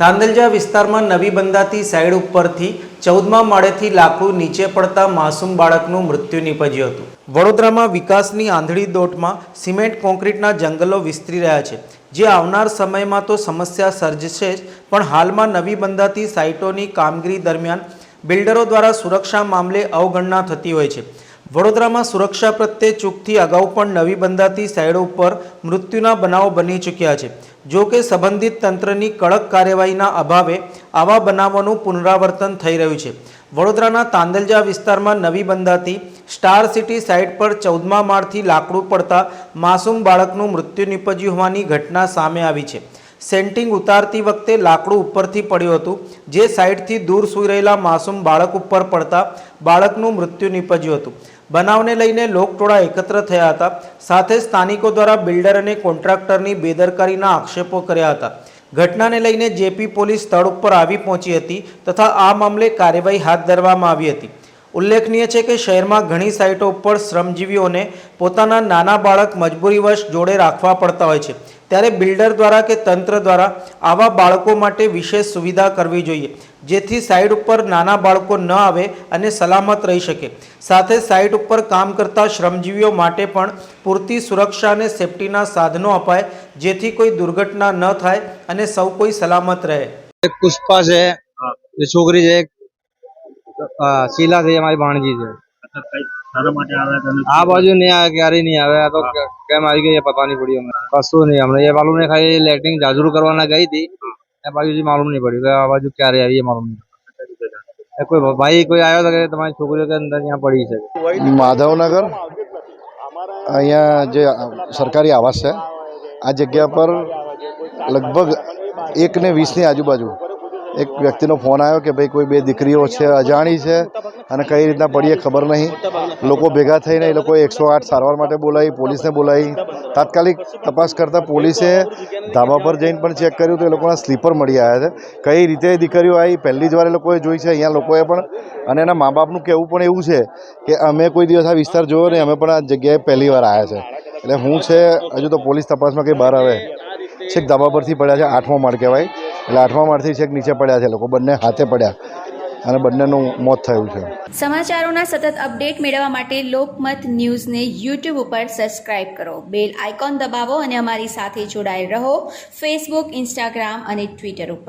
તાંદલજા વિસ્તારમાં નવી બંધાતી સાઈડ ઉપરથી ચૌદમા માળેથી લાકડું નીચે પડતા માસૂમ બાળકનું મૃત્યુ નીપજ્યું હતું. વડોદરામાં વિકાસની આંધળી દોટમાં સિમેન્ટ કોન્ક્રીટના જંગલો વિસ્તરી રહ્યા છે. જે આવનાર સમયમાં તો સમસ્યા સર્જશે જ, પણ હાલમાં નવી બંધાતી સાઇટોની કામગીરી દરમિયાન બિલ્ડરો દ્વારા સુરક્ષા મામલે અવગણના થતી હોય છે. વડોદરામાં સુરક્ષા પ્રત્યે ચૂકથી અગાઉ પણ નવી બંધાતી સાઇડો ઉપર મૃત્યુના બનાવો બની ચૂક્યા છે. જો કે સંબંધિત તંત્રની કડક કાર્યવાહીના અભાવે આવા બનાવોનું પુનરાવર્તન થઈ રહ્યું છે. વડોદરાના તાંદલજા વિસ્તારમાં નવી બંધાતી સ્ટાર સિટી સાઇટ પર ચૌદમા માળથી લાકડું પડતા માસૂમ બાળકનું મૃત્યુ નીપજ્યું હોવાની ઘટના સામે આવી છે. સેન્ટિંગ ઉતારતી વખતે લાકડું ઉપરથી પડ્યું હતું, જે સાઇડથી દૂર સૂઈ રહેલા માસૂમ બાળક ઉપર પડતા બાળકનું મૃત્યુ નીપજ્યું હતું. બનાવને લઈને લોકટોળા એકત્ર થયા હતા. સાથે સ્થાનિકો દ્વારા બિલ્ડર અને કોન્ટ્રાક્ટરની બેદરકારીના આક્ષેપો કર્યા હતા. ઘટનાને લઈને જેપી પોલીસ સ્થળ ઉપર આવી પહોંચી હતી તથા આ મામલે કાર્યવાહી હાથ ધરવામાં આવી હતી. ઉલ્લેખનીય છે કે શહેરમાં ઘણી સાઇટો ઉપર શ્રમજીવીઓને પોતાના નાના બાળક મજબૂરીવશ જોડે રાખવા પડતા હોય છે. ત્યારે બિલ્ડર દ્વારા કે તંત્ર દ્વારા આવા બાળકો માટે વિશેષ સુવિધા કરવી જોઈએ જેથી સાઇટ ઉપર નાના બાળકો ન આવે અને સલામત રહી શકે. સાથે સાઇટ ઉપર કામ કરતા શ્રમજીવીઓ માટે પણ પૂરતી સુરક્ષા અને સેફટીના સાધનો અપાય જેથી કોઈ દુર્ઘટના ન થાય અને સૌ કોઈ સલામત રહે. પુષ્પા છે એ છોકરી છે શીલા છે મારી ભાણજી છે. આ બાજુ નહીં આવે ક્યારેય નહીં આવે આ તો કેમ આવી ગઈ પતા નહીં પડી અમને કશું નહીં. અમને એ માલુમ નહીં ખાલી લેટિંગ જાજરૂ કરવાના ગઈ હતી. એ બાજુથી માલુમ નહીં પડ્યું. કે આ બાજુ ક્યારે આવી એ માલુમ નહીં કોઈ ભાઈ કોઈ આવ્યો હતો કે તમારી છોકરીઓ કે અંદર ત્યાં પડી છે. માધવનગર, અહીંયા જે સરકારી આવાસ છે, આ જગ્યા પર લગભગ એક ને વીસની આજુબાજુ એક વ્યક્તિનો ફોન આવ્યો કે ભાઈ કોઈ બે દીકરીઓ છે, અજાણી છે અને કઈ રીતના પડીએ ખબર નહીં. લોકો ભેગા થઈને એ લોકોએ એકસો આઠ સારવાર માટે બોલાવી, પોલીસને બોલાવી. તાત્કાલિક તપાસ કરતાં પોલીસે ધાબા પર જઈને પણ ચેક કર્યું તો એ લોકોના સ્લીપર મળી આવ્યા છે. કઈ રીતે દીકરીઓ આવી? પહેલી જ વાર એ લોકોએ જોઈ છે. અહીંયા લોકોએ પણ અને એના મા બાપનું કહેવું પણ એવું છે કે અમે કોઈ દિવસ આ વિસ્તાર જોયો નહીં. અમે પણ આ જગ્યાએ પહેલી વાર આવ્યા છે. એટલે હું છે, હજુ તો પોલીસ તપાસમાં કંઈ બહાર આવે. છેક ધાબા પરથી પડ્યા છે. આઠમો માળ કહેવાય. એટલે આઠમા માળથી છેક નીચે પડ્યા છે લોકો, બંને હાથે પડ્યા અને બંનેનું મોત થયું છે. સમાચારોના સતત અપડેટ મેળવવા માટે લોકમત ન્યૂઝને યુટ્યુબ ઉપર સબસ્ક્રાઇબ કરો. બેલ આઇકોન દબાવો અને અમારી સાથે જોડાયેલ રહો ફેસબુક, ઇન્સ્ટાગ્રામ અને ટ્વિટર ઉપર.